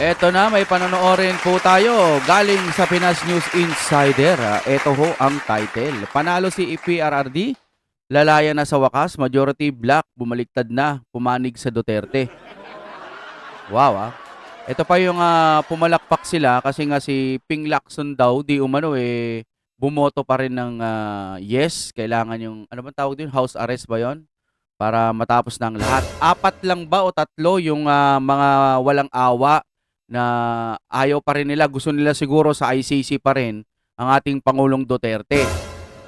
Eto na, may panonoorin po tayo galing sa Pinas News Insider. Ah, Eto ho ang title. Panalo si PRRD, lalaya na sa wakas, majority black, bumaliktad na, pumanig sa Duterte. Wow ah. Ito pa yung ah, pumalakpak sila kasi nga si Ping Lacson daw, di umano eh, bumoto pa rin ng ah, yes. Kailangan yung, ano bang tawag din, house arrest ba yon Para matapos ng lahat. Apat lang ba o tatlo yung ah, mga walang awa na ayaw pa rin nila, gusto nila siguro sa ICC pa rin ang ating Pangulong Duterte.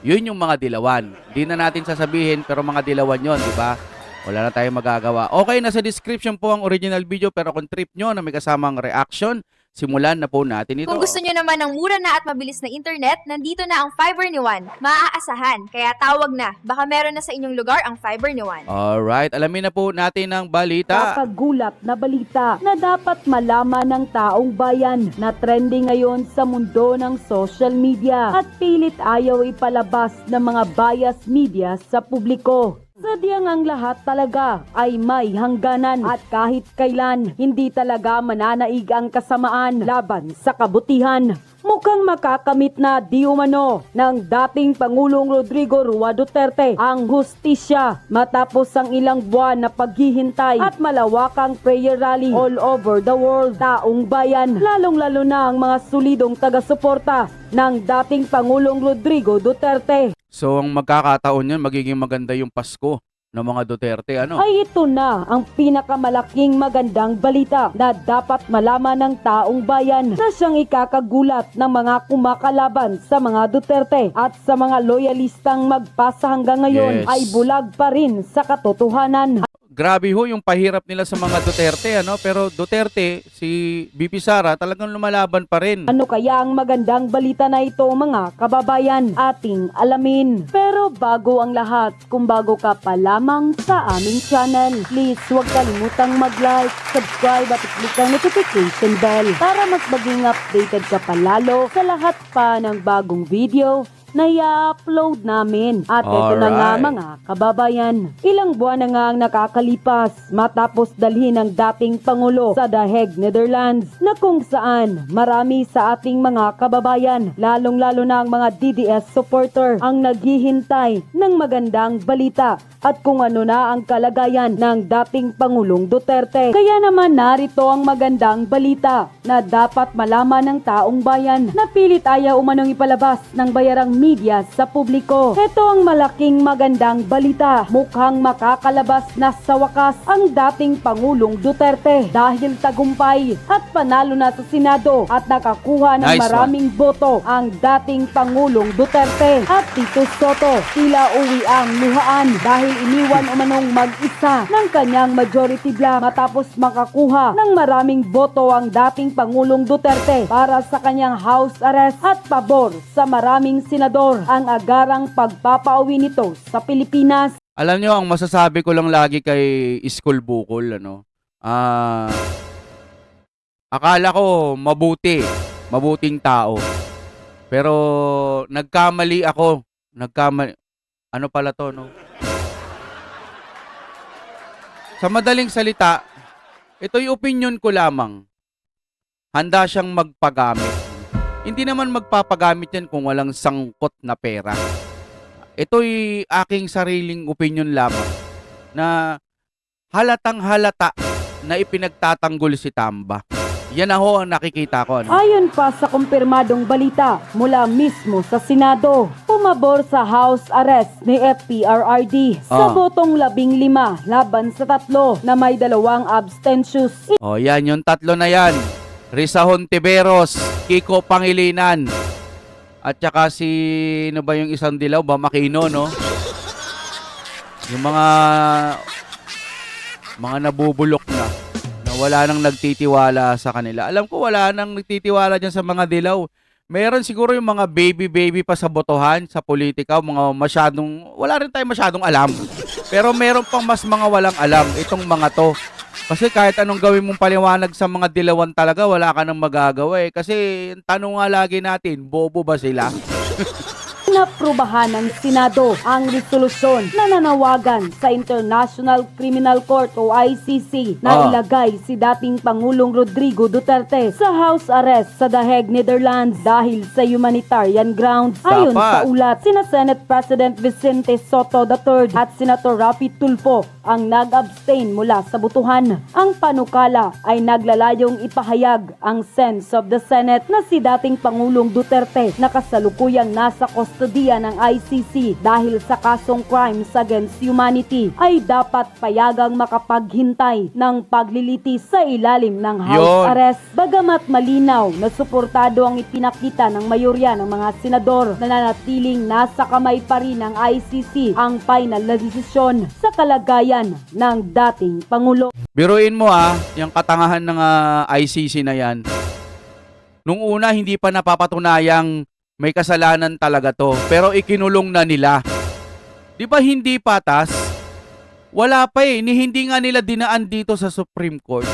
Yun yung mga dilawan. Di na natin sasabihin pero mga dilawan yon, di ba? Wala na tayong magagawa. Okay, nasa description po ang original video pero kung trip nyo na may kasamang reaction, simulan na po natin ito. Kung gusto nyo naman ng mura na at mabilis na internet, nandito na ang Fiber ni Juan. Maaasahan, kaya tawag na. Baka meron na sa inyong lugar ang Fiber ni Juan. Alright, alamin na po natin ang balita. Kakagulat na balita na dapat malaman ng taong bayan na trending ngayon sa mundo ng social media at pilit ayaw ipalabas ng mga bias media sa publiko. Sadyang ang lahat talaga ay may hangganan at kahit kailan hindi talaga mananaig ang kasamaan laban sa kabutihan. Mukhang makakamit na di umano ng dating Pangulong Rodrigo Rua Duterte ang hustisya matapos ang ilang buwan na paghihintay at malawakang prayer rally all over the world. Taong bayan, lalong-lalo na ang mga solidong taga-suporta ng dating Pangulong Rodrigo Duterte. So ang magkakataon yun, magiging maganda yung Pasko ng mga Duterte. Ano? Ay ito na ang pinakamalaking magandang balita na dapat malaman ng taong bayan na siyang ikakagulat ng mga kumakalaban sa mga Duterte at sa mga loyalistang magpasa hanggang ngayon Yes. ay bulag pa rin sa katotohanan. Grabe ho yung pahirap nila sa mga Duterte. ano Pero Duterte, si BP Sara, talagang lumalaban pa rin. Ano kaya ang magandang balita na ito mga kababayan ating alamin? Pero bago ang lahat, kung bago ka pa lamang sa aming channel, please huwag kalimutang mag-like, subscribe at i-click ang notification bell para mas maging updated ka palalo sa lahat pa ng bagong video na i-upload namin. At ito na nga mga kababayan, ilang buwan na nga ang nakakalipas matapos dalhin ng dating Pangulo sa The Hague, Netherlands na kung saan marami sa ating mga kababayan, lalong-lalo na ang mga DDS supporter ang naghihintay ng magandang balita at kung ano na ang kalagayan ng dating Pangulong Duterte. Kaya naman narito ang magandang balita na dapat malaman ng taong bayan na pilit ayaw umanong ipalabas ng bayarang media sa publiko. Ito ang malaking magandang balita. Mukhang makakalabas na sa wakas ang dating Pangulong Duterte dahil tagumpay at panalo na sa Senado at nakakuha ng Nice one. maraming boto ang dating Pangulong Duterte at Tito Soto. Tila uwi ang luhaan dahil iniwan umanong mag-isa ng kanyang majority block matapos makakuha ng maraming boto ang dating Pangulong Duterte para sa kanyang house arrest at pabor sa maraming senador ang agarang pagpapauwi nito sa Pilipinas. Alam nyo, ang masasabi ko lang lagi kay Iskol Bukol, ano, ah, akala ko mabuti, mabuting tao. Pero nagkamali ako, nagkamali, ano pala to, no? Sa madaling salita, ito yung opinion ko lamang. Handa siyang magpagamit. Hindi naman magpapagamit yan kung walang sangkot na pera ito'y aking sariling opinion lamang na halatang halata na ipinagtatanggol si Tamba. Yan na ho ang nakikita ko. Ano? Ayon pa sa kumpirmadong balita mula mismo sa Senado, pumabor sa house arrest ni FPRRD Ah. sa botong labing lima laban sa tatlo na may dalawang abstentions. O yan, yung tatlo na yan. Risa Hontiveros, Kiko Pangilinan, at saka si, ano ba yung isang dilaw, ba Makino, no? Yung mga, mga nabubulok na, na wala nang nagtitiwala sa kanila. Alam ko wala nang nagtitiwala dyan sa mga dilaw. Meron siguro yung mga baby-baby pa sa botohan, sa politika, mga masyadong, wala rin tayo masyadong alam. Pero meron pang mas mga walang alam, itong mga to. Kasi kahit anong gawin mong paliwanag sa mga dilawan talaga, wala ka nang magagawa eh. Kasi tanong nga lagi natin, bobo ba sila? Naprubahan ng Senado ang resolusyon na nanawagan sa International Criminal Court o ICC na Ah. ilagay si dating Pangulong Rodrigo Duterte sa house arrest sa The Hague, Netherlands dahil sa humanitarian grounds. Ayon sa ulat, sina Senate President Vicente Soto III at Senator Rafi Tulfo ang nag-abstain mula sa butuhan. Ang panukala ay naglalayong ipahayag ang sense of the Senate na si dating Pangulong Duterte na kasalukuyang nasa kustodiya ng ICC dahil sa kasong crimes against humanity ay dapat payagang makapaghintay ng paglilitis sa ilalim ng house Yun. arrest. Bagamat malinaw na suportado ang ipinakita ng mayorya ng mga senador na nanatiling nasa kamay pa rin ng ICC ang final na desisyon sa kalagayan ng dating Pangulo. Biruin mo ah, yung katangahan ng ah, ICC na yan. Nung una, hindi pa napapatunayang may kasalanan talaga to. Pero ikinulong na nila. Di ba hindi patas? Wala pa eh. Ni hindi nga nila dinaan dito sa Supreme Court.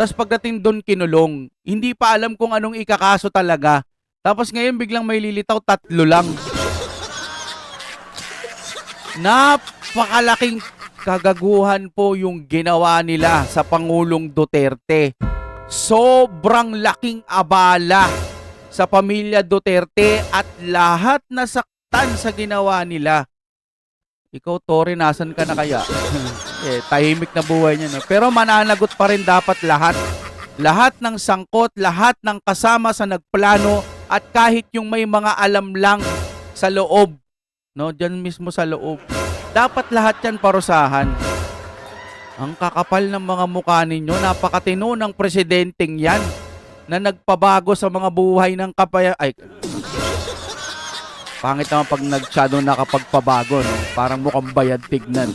Tapos pagdating doon kinulong, hindi pa alam kung anong ikakaso talaga. Tapos ngayon biglang may lilitaw, tatlo lang. Napakalaking kagaguhan po yung ginawa nila sa Pangulong Duterte. Sobrang laking abala sa pamilya Duterte at lahat na saktan sa ginawa nila. Ikaw, Tori, nasan ka na kaya? eh, tahimik na buhay niya. No? Pero mananagot pa rin dapat lahat. Lahat ng sangkot, lahat ng kasama sa nagplano at kahit yung may mga alam lang sa loob. No, diyan mismo sa loob. Dapat lahat yan parusahan. Ang kakapal ng mga mukha ninyo, napakatino ng presidenteng yan na nagpabago sa mga buhay ng kapaya... Ay, pangit naman pag nagsyado nakapagpabago, no? Parang mukhang bayad tignan.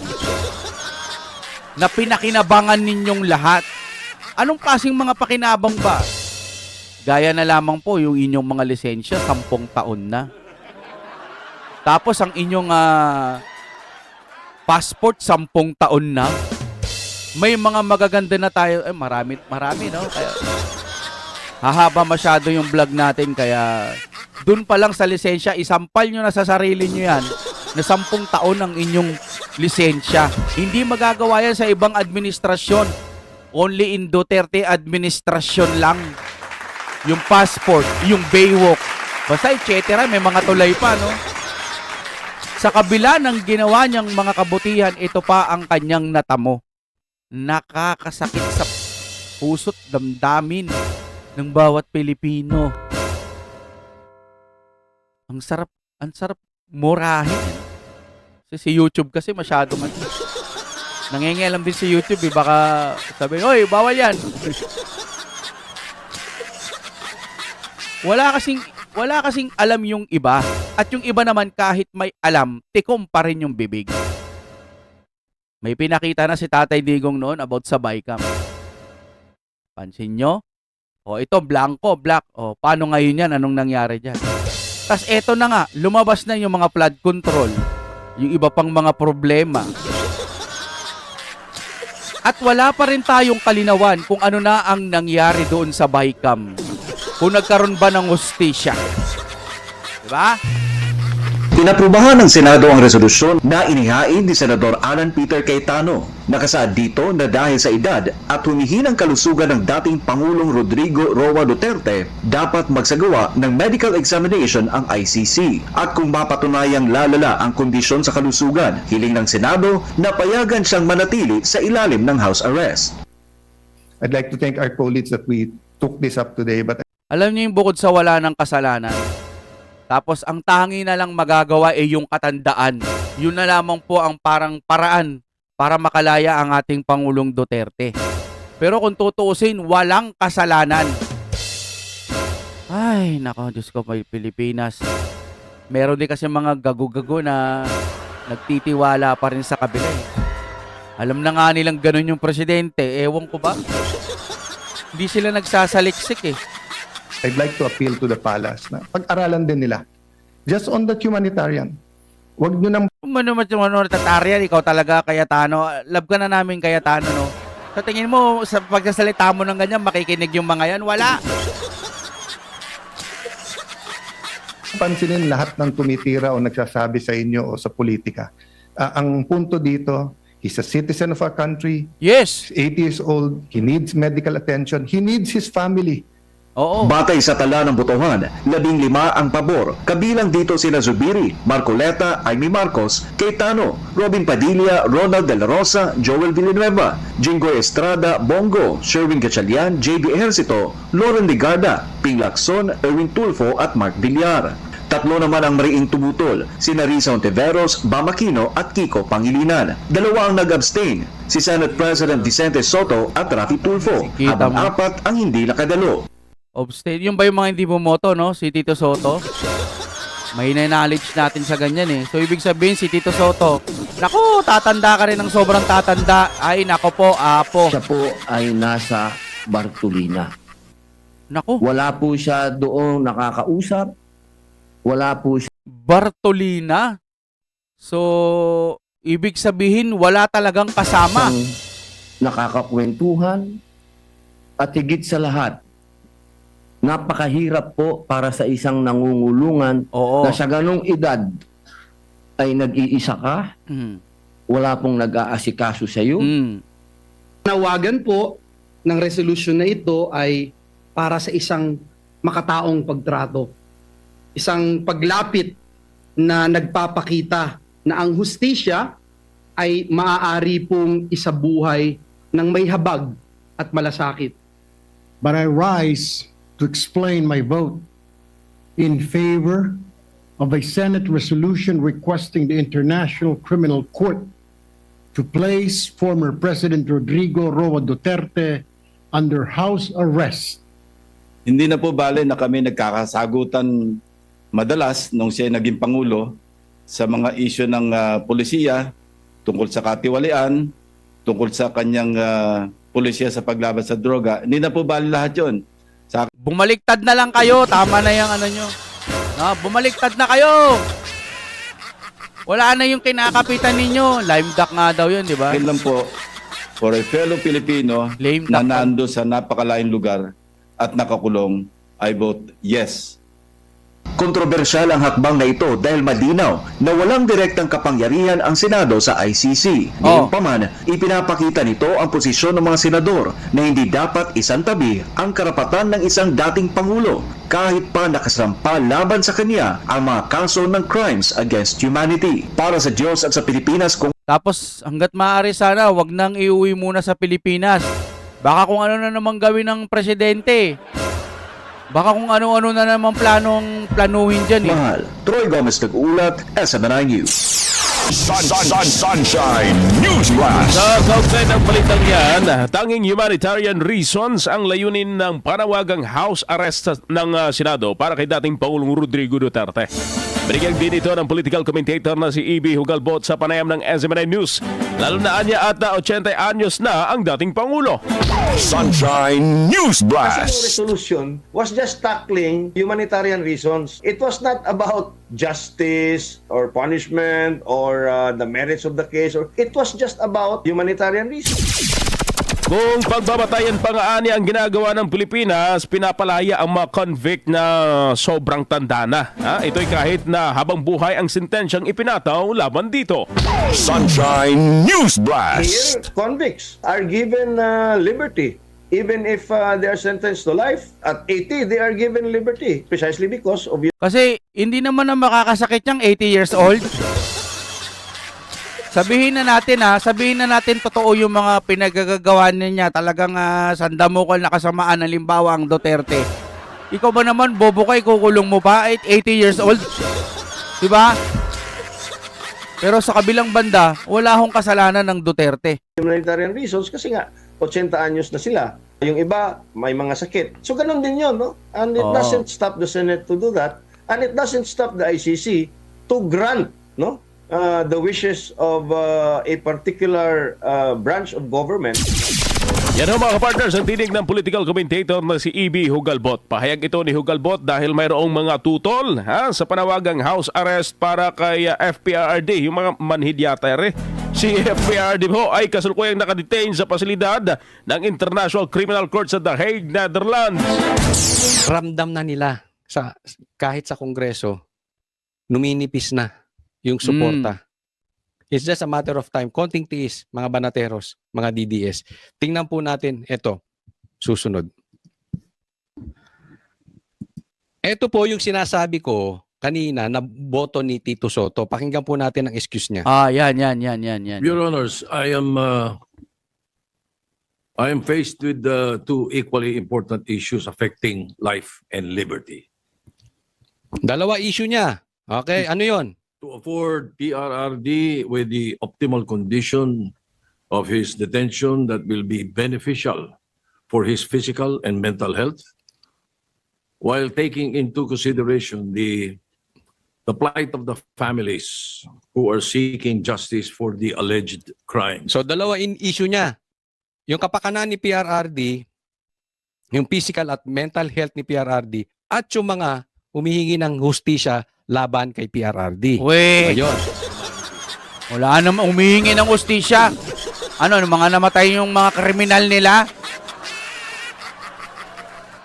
Na pinakinabangan ninyong lahat. Anong klaseng mga pakinabang ba? Gaya na lamang po yung inyong mga lisensya, sampung taon na. Tapos ang inyong ah, passport, sampung taon na. May mga magaganda na tayo. Eh, marami, marami, no? Kaya, hahaba masyado yung vlog natin. Kaya, dun pa lang sa lisensya, isampal nyo na sa sarili nyo yan na sampung taon ang inyong lisensya. Hindi magagawa yan sa ibang administrasyon. Only in Duterte administrasyon lang. Yung passport, yung Baywalk. Basta et cetera, may mga tulay pa, no? Sa kabila ng ginawa niyang mga kabutihan, ito pa ang kanyang natamo. Nakakasakit sa puso't damdamin ng bawat Pilipino. Ang sarap, ang sarap murahin. Kasi si YouTube kasi masyadong ano. Nangingialam din si YouTube eh. Baka sabihin, Oy, bawal yan. wala kasing wala kasing alam yung iba at yung iba naman kahit may alam, tikom pa rin yung bibig. May pinakita na si Tatay Digong noon about sa Bicam. Pansin nyo? O ito, blanco, black. O paano ngayon yan? Anong nangyari dyan? Tapos eto na nga, lumabas na yung mga flood control. Yung iba pang mga problema. At wala pa rin tayong kalinawan kung ano na ang nangyari doon sa Bicam. Kung nagkaroon ba ng hostisya. Diba? Pinaprubahan ng Senado ang resolusyon na inihain ni Senador Alan Peter Cayetano. Nakasaad dito na dahil sa edad at humihinang kalusugan ng dating Pangulong Rodrigo Roa Duterte, dapat magsagawa ng medical examination ang ICC. At kung mapatunayang lalala ang kondisyon sa kalusugan, hiling ng Senado na payagan siyang manatili sa ilalim ng house arrest. I'd like to thank our colleagues that we took this up today, but Alam niyo yung bukod sa wala ng kasalanan. Tapos ang tangi na lang magagawa ay yung katandaan. Yun na lamang po ang parang paraan para makalaya ang ating Pangulong Duterte. Pero kung tutuusin, walang kasalanan. Ay, nako, Diyos ko, may Pilipinas. Meron din kasi mga gago-gago na nagtitiwala pa rin sa kabila. eh. Alam na nga nilang ganun yung presidente. Ewan ko ba? Hindi sila nagsasaliksik eh. I'd like to appeal to the palace na pag-aralan din nila. Just on that humanitarian. Huwag nyo nang Kung ano man yung ano, tatarian, ikaw talaga, Kayatano. Love ka na namin, Kayatano, no? Sa tingin mo, sa pagsasalita mo ng ganyan, makikinig yung mga yan? Wala. pansinin lahat ng tumitira o nagsasabi sa inyo o sa politika. Ah, ang punto dito, he's a citizen of our country, Yes. he's 80 years old, he needs medical attention, he needs his family. Oo. Batay sa tala ng botohan, labing lima ang pabor. Kabilang dito sina Zubiri, Marcoleta, Amy Marcos, Cayetano, Robin Padilla, Ronald De La Rosa, Joel Villanueva, Jingoy Estrada, Bongo, Sherwin Gatchalian, JB Ejercito, Lauren Ligarda, Ping Lacson, Erwin Tulfo at Mark Villar. Tatlo naman ang mariing tumutol, sina Risa Ontiveros, Bam Aquino at Kiko Pangilinan. Dalawa ang nag-abstain, si Senate President Vicente Soto at Rafi Tulfo, habang apat ang hindi nakadalo. Obstain. Yung ba yung mga hindi bumoto, no? Si Tito Soto? May na-knowledge natin sa ganyan eh. So, ibig sabihin, si Tito Soto, naku, tatanda ka rin ng sobrang tatanda. Ay, nako po, apo. Siya po ay nasa Bartolina. Naku, Wala po siya doon nakakausap. Wala po siya Bartolina. So, ibig sabihin, wala talagang kasama. nakakakwentuhan. At higit sa lahat, napakahirap po para sa isang nangungulungan Oo. na sa ganong edad ay nag-iisa ka, Mm. wala pong nag-aasikaso sa iyo. Mm. Nawagan po ng resolution na ito ay para sa isang makataong pagtrato. Isang paglapit na nagpapakita na ang hustisya ay maaari pong isabuhay ng may habag at malasakit. but I rise to explain my vote in favor of a Senate resolution requesting the International Criminal Court to place former President Rodrigo Roa Duterte under house arrest Hindi na po bale na kami nagkakasagutan madalas nung siya naging Pangulo sa mga isyo ng ah, polisiya tungkol sa katiwalian, tungkol sa kanyang ah, polisiya sa paglaban sa droga. Hindi na po bale lahat yon. Bumaliktad na lang kayo. Tama na yung ano nyo. No, bumaliktad na kayo. Wala na yung kinakapitan ninyo. Lime duck nga daw yun, di ba? Akin lang po, for a fellow Filipino Lame na nando sa napakalayong lugar at nakakulong, I vote yes. Kontrobersyal ang hakbang na ito dahil malinaw na walang direktang kapangyarihan ang Senado sa ICC. Oh. Gayunpaman, ipinapakita nito ang posisyon ng mga senador na hindi dapat isantabi ang karapatan ng isang dating Pangulo kahit pa nakasampa laban sa kanya ang mga kaso ng crimes against humanity. Para sa Diyos at sa Pilipinas kung Tapos hanggat maaari sana, wag nang iuwi muna sa Pilipinas. Baka kung ano na naman gawin ng presidente. Baka kung ano-ano na naman planong planuhin dyan eh. mahal. Troy Gomez nag-ulat, SMNI News. Sun, sun, sun, sunshine News Blast. Sa kaugnay ng balitang yan, tanging humanitarian reasons ang layunin ng panawagang house arrest ng ah, Senado para kay dating Pangulong Rodrigo Duterte. Binigyang din ito ng political commentator na si E.B. Hugalbot sa panayam ng SMNI News. Lalo na anya at na 80 anyos na ang dating Pangulo. Sunshine News Kasi yung Blast. resolution was just tackling humanitarian reasons. It was not about justice or punishment or uh, the merits of the case. Or It was just about humanitarian reasons. Kung pagbabatayan pa nga ani ang ginagawa ng Pilipinas, pinapalaya ang mga convict na sobrang tanda na. Ha? Ito'y kahit na habang buhay ang sentensyang ipinataw laban dito. Sunshine News Here, Blast. convicts are given uh, liberty. Even if uh, they are sentenced to life, at 80, they are given liberty precisely because of Kasi hindi naman na makakasakit yung 80 years old. Sabihin na natin ha, sabihin na natin totoo yung mga pinagagagawa niya. Talagang uh, sandamukal na kasamaan, halimbawa ang Duterte. Ikaw ba naman, bobo ka, ikukulong mo pa, at 80 years old? Diba? Pero sa kabilang banda, wala akong kasalanan ng Duterte. humanitarian reasons kasi nga 80 anyos na sila. Yung iba may mga sakit. So ganun din 'yon, no? And it Oo. doesn't stop the Senate to do that and it doesn't stop the ICC to grant, no? Uh, the wishes of uh, a particular uh, branch of government Yan ho mga partners ang tinig ng political commentator na si E.B. Hugalbot. Pahayag ito ni Hugalbot dahil mayroong mga tutol ha, sa panawagang house arrest para kay uh, FPRD, yung mga manhidyatay Si FPRD ho ay kasalukuyang nakadetain sa pasilidad ng International Criminal Court sa The Hague, Netherlands. ramdam na nila sa kahit sa Kongreso, numinipis na yung suporta. It's just a matter of time. Konting tiis, mga banateros, mga DDS. Tingnan po natin, ito, susunod. Ito po yung sinasabi ko kanina na boto ni Tito Soto. Pakinggan po natin ang excuse niya. Ah, yan, yan, yan, yan, yan. Your Honors, I am uh, I am faced with uh, two equally important issues affecting life and liberty. Dalawa issue niya. Okay, ano yon? To afford PRRD with the optimal condition of his detention that will be beneficial for his physical and mental health, while taking into consideration the the plight of the families who are seeking justice for the alleged crimes. So dalawa in issue niya. Yung kapakanan ni PRRD, yung physical at mental health ni PRRD, at yung mga humihingi ng hustisya laban kay PRRD. Wait. Ayun. Wala naman umihingi ng ustisya. Ano, mga namatay yung mga kriminal nila?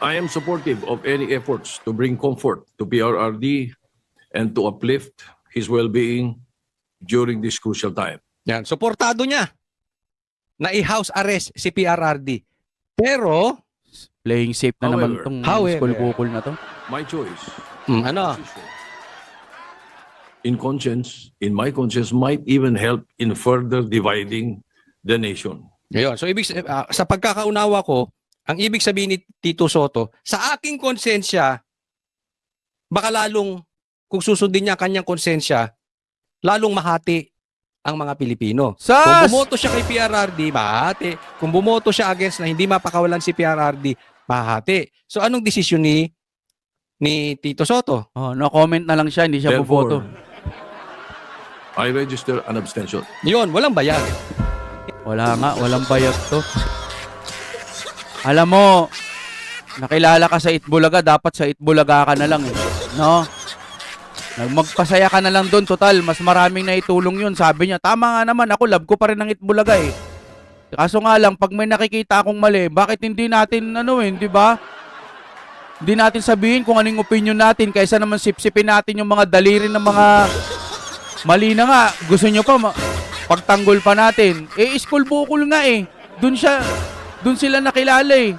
I am supportive of any efforts to bring comfort to PRRD and to uplift his well-being during this crucial time. Yan, suportado niya na i-house arrest si PRRD. Pero, Playing safe na naman However- tong However- school bukol na to. My choice, hmm, ano? in conscience, in my conscience, might even help in further dividing the nation. Ngayon, so ibig sa- ah, sa pagkakaunawa ko, ang ibig sabihin ni Tito Soto, sa aking konsensya, baka lalong, kung susundin niya ang kanyang konsensya, lalong mahati ang mga Pilipino. Kung Sas! bumoto siya kay PRRD, mahati. Kung bumoto siya against na hindi mapakawalan si PRRD, mahati. So anong desisyon ni ni Tito Soto? Oh, no comment na lang siya, hindi siya boboto. Therefore, I register an abstention. Yun, walang bayag. Wala nga, walang bayag to. Alam mo, nakilala ka sa Itbulaga, dapat sa Itbulaga ka na lang eh. No? Magpasaya ka na lang doon, total, mas maraming naitulong yun. Sabi niya, tama nga naman, ako love ko pa rin ng Itbulaga eh. Kaso nga lang, pag may nakikita akong mali, bakit hindi natin, ano eh, di ba? Hindi natin sabihin kung anong opinion natin kaysa naman sipsipin natin yung mga daliri ng mga mali na nga. Gusto nyo pa, ma- pagtanggol pa natin. Eh, school bukol nga eh. Doon siya, doon sila nakilala eh.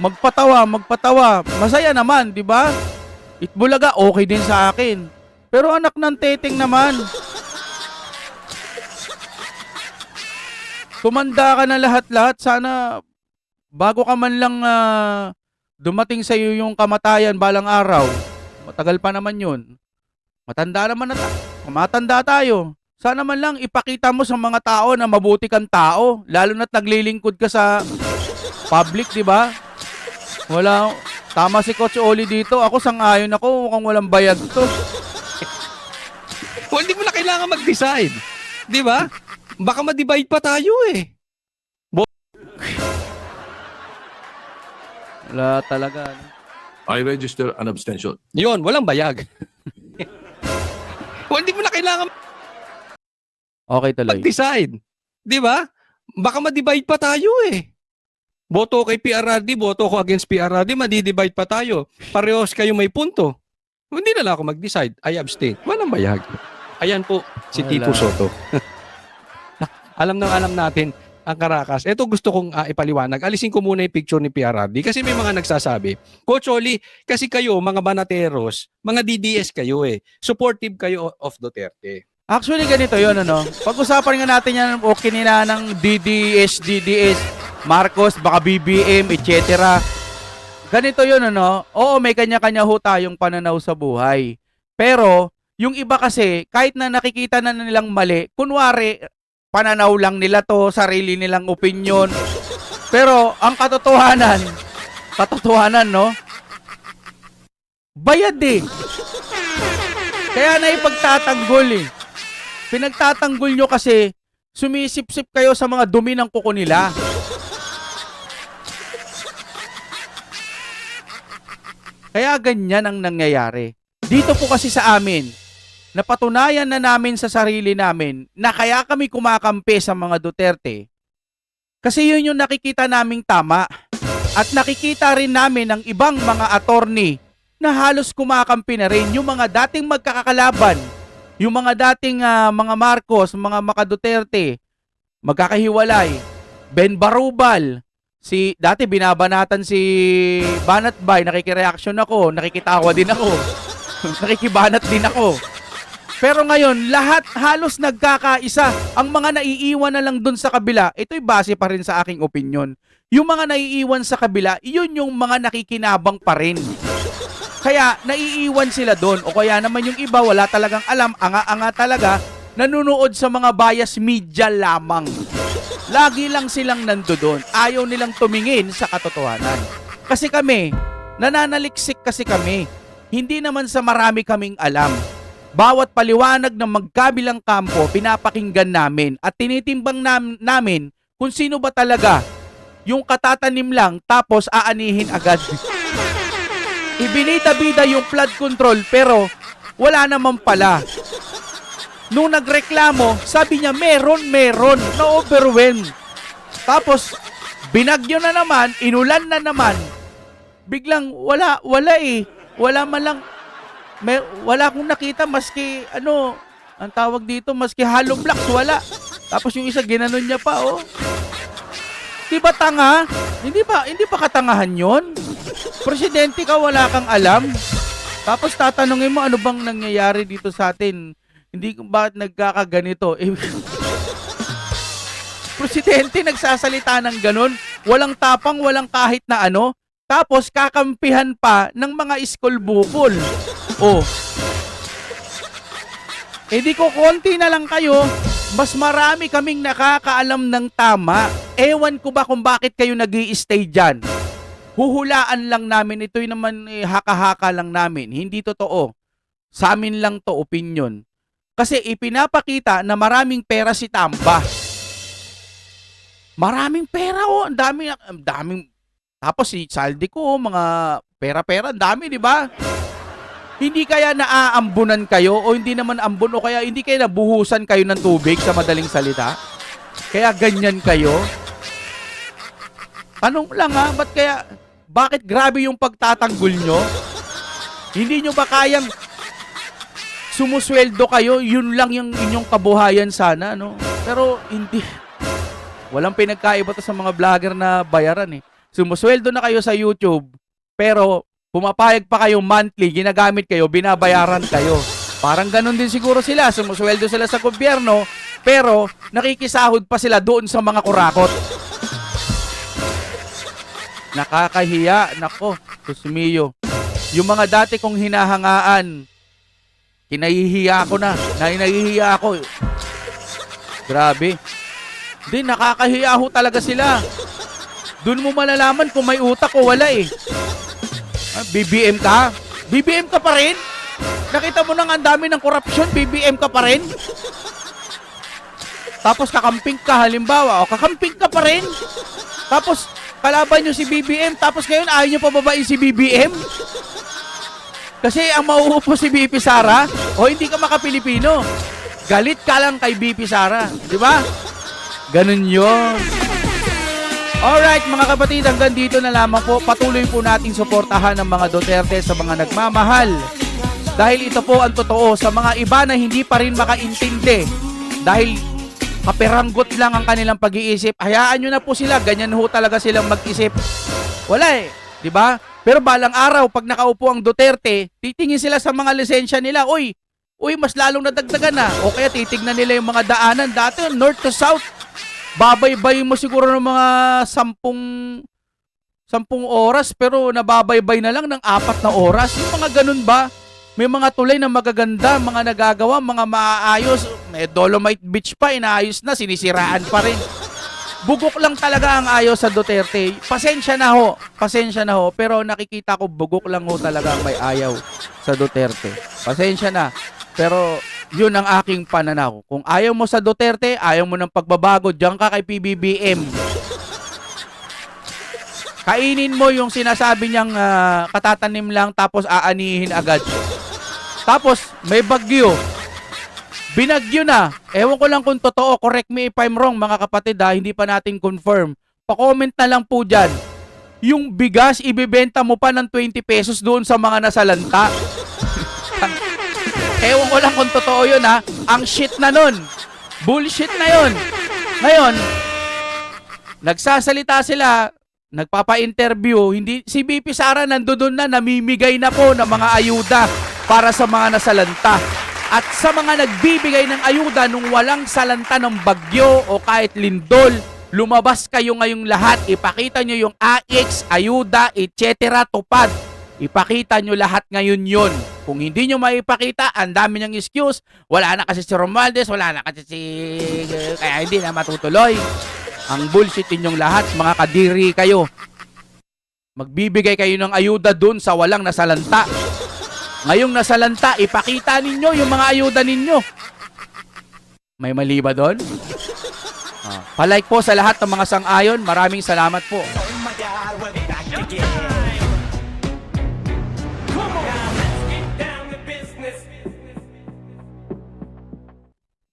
Magpatawa, magpatawa. Masaya naman, di ba? Itbulaga, okay din sa akin. Pero anak ng teteng naman. Tumanda ka na lahat-lahat. Sana, bago ka man lang ah, dumating sa iyo yung kamatayan balang araw, matagal pa naman yun. Matanda naman na ta- matanda tayo. Sana man lang ipakita mo sa mga tao na mabuti kang tao, lalo na't naglilingkod ka sa public, di ba? Wala, tama si Coach Oli dito. Ako sang-ayon ako, mukhang walang bayad to. Well, hindi mo na kailangan mag-decide. Di ba? Baka ma-divide pa tayo eh. Wala talaga. ano. I register an abstention. Yun, walang bayag. well, hindi mo na kailangan Okay tuloy. mag-decide. Di ba? Baka ma-divide pa tayo eh. Boto kay PRRD, boto ko against PRRD, madi-divide pa tayo. Parehos kayo may punto. Hindi na lang ako mag-decide. I abstain. Walang bayag. Ayan po, si Wala. Tito Soto. alam na alam natin ang Caracas. Ito gusto kong ah, ipaliwanag. Alisin ko muna yung picture ni PRRD kasi may mga nagsasabi, Coach Oli, kasi kayo, mga banateros, mga DDS kayo eh. Supportive kayo of Duterte. Actually, ganito yon ano. Pag-usapan nga natin yan, okay nila ng DDS, DDS, Marcos, baka BBM, etc. Ganito yon ano. Oo, may kanya-kanya ho tayong pananaw sa buhay. Pero, yung iba kasi, kahit na nakikita na nilang mali, kunwari, pananaw lang nila to, sarili nilang opinion. Pero, ang katotohanan, katotohanan, no? Bayad eh. Kaya na ipagtatanggol eh. Pinagtatanggol nyo kasi sumisip-sip kayo sa mga dumi ng kuko nila. Kaya ganyan ang nangyayari. Dito po kasi sa amin, napatunayan na namin sa sarili namin na kaya kami kumakampi sa mga Duterte kasi yun yung nakikita naming tama at nakikita rin namin ng ibang mga attorney na halos kumakampi na rin yung mga dating magkakalaban, yung mga dating ah, mga Marcos, mga Maka Duterte, magkakahiwalay, Ben Barubal, si dati binabanatan si Banat Bay, nakikireaction ako, nakikitawa din ako. nakikibanat din ako. Pero ngayon, lahat halos nagkakaisa. Ang mga naiiwan na lang dun sa kabila, ito'y base pa rin sa aking opinion. Yung mga naiiwan sa kabila, yun yung mga nakikinabang pa rin. Kaya naiiwan sila doon. O kaya naman yung iba, wala talagang alam, anga-anga talaga, nanunood sa mga bias media lamang. Lagi lang silang nandoon. Ayaw nilang tumingin sa katotohanan. Kasi kami, nananaliksik kasi kami. Hindi naman sa marami kaming alam. Bawat paliwanag ng magkabilang kampo, pinapakinggan namin at tinitimbang nam- namin kung sino ba talaga yung katatanim lang tapos aanihin agad. Ibinita-bida yung flood control pero wala naman pala. Nung nagreklamo, sabi niya meron, meron, na-overwhelm. Tapos, binagyo na naman, inulan na naman. Biglang wala, wala eh. Wala man lang, may, wala akong nakita maski, ano, ang tawag dito, maski hollow blocks, wala. Tapos yung isa, ginanon niya pa, oh. Di ba tanga? Hindi ba, hindi ba katangahan yon? Presidente ka, wala kang alam. Tapos tatanungin mo, ano bang nangyayari dito sa atin? Hindi ko bakit nagkakaganito. Eh, Presidente nagsasalita ng ganun, walang tapang, walang kahit na ano, tapos kakampihan pa ng mga school bukol. Oh. Eh di ko konti na lang kayo, mas marami kaming nakakaalam ng tama. Ewan ko ba kung bakit kayo nag stay dyan. Huhulaan lang namin, ito'y naman eh, haka-haka lang namin. Hindi totoo. Sa amin lang to opinion. Kasi ipinapakita na maraming pera si Tamba. Maraming pera oh, ang dami, ang daming tapos si Saldi ko, mga pera-pera, dami, di ba? Hindi kaya naaambunan kayo o hindi naman ambon o kaya hindi kaya nabuhusan kayo ng tubig sa madaling salita? Kaya ganyan kayo? Tanong lang ha, ba't kaya, bakit grabe yung pagtatanggol nyo? Hindi nyo ba kayang sumusweldo kayo, yun lang yung inyong kabuhayan sana, no? Pero hindi. Walang pinagkaiba to sa mga vlogger na bayaran eh. Sumusweldo na kayo sa YouTube, pero pumapayag pa kayo monthly, ginagamit kayo, binabayaran kayo. Parang ganun din siguro sila, sumusweldo sila sa gobyerno, pero nakikisahod pa sila doon sa mga kurakot. Nakakahiya, nako, Susmiyo. Yung mga dati kong hinahangaan, kinahihiya ko na, nahihiya ako. Grabe. Di, nakakahiya ho talaga sila. Doon mo malalaman kung may utak o wala eh. Ah, BBM ka? BBM ka pa rin? Nakita mo nang ang dami ng korupsyon, BBM ka pa rin? Tapos kakamping ka halimbawa, o kakamping ka pa rin? Tapos kalaban nyo si BBM, tapos ngayon ayaw nyo pababain si BBM? Kasi ang mauupo si BP Sara, o hindi ka maka-Pilipino. Galit ka lang kay BP Sara, di ba? Ganun yun. Alright mga kapatid, hanggang dito na lamang po. Patuloy po nating suportahan ng mga Duterte sa mga nagmamahal. Dahil ito po ang totoo sa mga iba na hindi pa rin makaintindi. Dahil kaperanggot lang ang kanilang pag-iisip. Hayaan nyo na po sila, ganyan ho talaga silang mag-isip. Wala eh, di ba? Pero balang araw, pag nakaupo ang Duterte, titingin sila sa mga lisensya nila. Uy, uy, mas lalong nadagdagan na. O kaya titignan nila yung mga daanan. Dati, north to south, babaybay mo siguro ng mga sampung sampung oras pero nababaybay na lang ng apat na oras. Yung mga ganun ba? May mga tulay na magaganda, mga nagagawa, mga maaayos. May Dolomite Beach pa, inaayos na, sinisiraan pa rin. Bugok lang talaga ang ayaw sa Duterte. Pasensya na ho, pasensya na ho. Pero nakikita ko bugok lang ho talaga ang may ayaw sa Duterte. Pasensya na. Pero yun ang aking pananaw. Kung ayaw mo sa Duterte, ayaw mo ng pagbabago, diyan ka kay PBBM. Kainin mo yung sinasabi niyang ah, katatanim lang tapos aanihin agad. Tapos may bagyo. Binagyo na. Ewan ko lang kung totoo. Correct me if I'm wrong mga kapatid ha. Hindi pa natin confirm. Pa-comment na lang po dyan. yung bigas, ibebenta mo pa ng 20 pesos doon sa mga nasalanta. Ewan ko lang kung totoo yun ha. Ang shit na nun. Bullshit na yun. Ngayon, nagsasalita sila, nagpapa-interview, hindi si BP Sara nandoon na namimigay na po ng mga ayuda para sa mga nasalanta. At sa mga nagbibigay ng ayuda nung walang salanta ng bagyo o kahit lindol, lumabas kayo ngayong lahat. Ipakita nyo yung AX, ayuda, etc. tupad. Ipakita nyo lahat ngayon yon. Kung hindi nyo maipakita, ang dami niyang excuse. Wala na kasi si Romualdez, wala na kasi si... Kaya hindi na matutuloy. Ang bullshit ninyong lahat, mga kadiri kayo. Magbibigay kayo ng ayuda dun sa walang nasalanta. Ngayong nasalanta, ipakita ninyo yung mga ayuda ninyo. May mali ba doon? Ah, palike po sa lahat ng mga sang-ayon. Maraming salamat po.